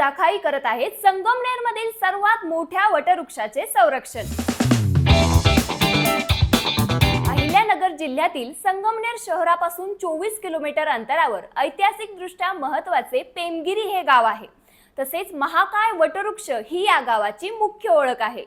जाखाई करत आहेत संगमनेर मधील सर्वात मोठ्या वटवृक्षाचे संरक्षण. अहिल्यानगर जिल्ह्यातील संगमनेर शहरापासून चोवीस किलोमीटर अंतरावर ऐतिहासिक दृष्ट्या महत्त्वाचे पेमगिरी हे गाव आहे. तसेच महाकाय वटवृक्ष ही या गावाची मुख्य ओळख आहे.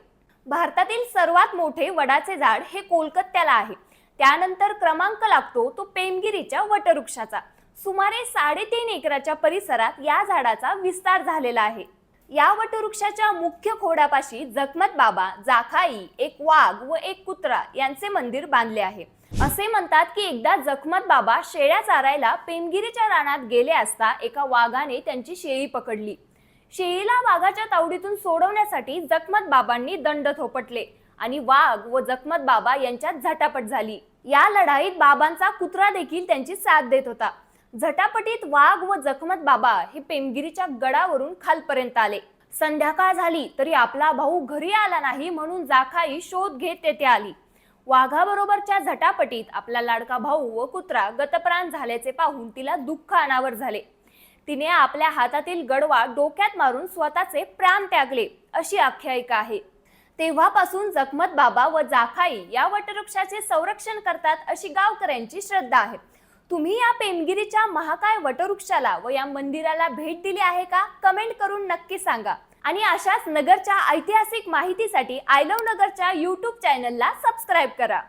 भारतातील सर्वात मोठे वडाचे झाड हे कोलकात्याला आहे. त्यानंतर क्रमांक लागतो तो पेमगिरीच्या वटवृक्षाचा. सुमारे साडेतीन एकराच्या परिसरात या झाडाचा विस्तार झालेला आहे. या वटवृक्षाच्या मुख्य खोडापाशी जगमत बाबा जाखाई एक वाघ व एक कुत्रा यांचे मंदिर बांधले आहे. असे म्हणतात की एकदा जखमत बाबा शेळ्या चारायला पेमगिरीच्या रानात गेले असता एका वाघाने त्यांची शेळी पकडली. शेळीला वाघाच्या तावडीतून सोडवण्यासाठी जखमत बाबांनी दंड थोपटले आणि वाघ व जखमत बाबा यांच्यात झटापट झाली. या लढाईत बाबांचा कुत्रा देखील त्यांची साथ देत होता. झटापटीत वाघ व जखमत बाबा हे पेमगिरीच्या गडावरून खालपर्यंत आले. संध्याकाळ झाली तरी आपला भाऊ घरी आला नाही म्हणून जाखाई शोध घेत तेथे आली. वाघाबरोबरच्या झटापटीत आपला लाडका भाऊ व कुत्रा गतप्राण झाल्याचे पाहून तिला दुःख अनावर झाले. तिने आपल्या हातातील गडवा डोक्यात मारून स्वतःचे प्राण त्यागले अशी आख्यायिका आहे. तेव्हापासून जखमत बाबा व जाखाई या वटवृक्षाचे संरक्षण करतात अशी गावकऱ्यांची श्रद्धा आहे. तुम्ही या पेमगिरीच्या महाकाय वटवृक्षाला व या मंदिराला भेट दिली आहे का? कमेंट करून नक्की सांगा. आणि अशाच नगरच्या ऐतिहासिक माहितीसाठी आय लव्ह नगरच्या यूट्यूब चॅनलला सबस्क्राईब करा.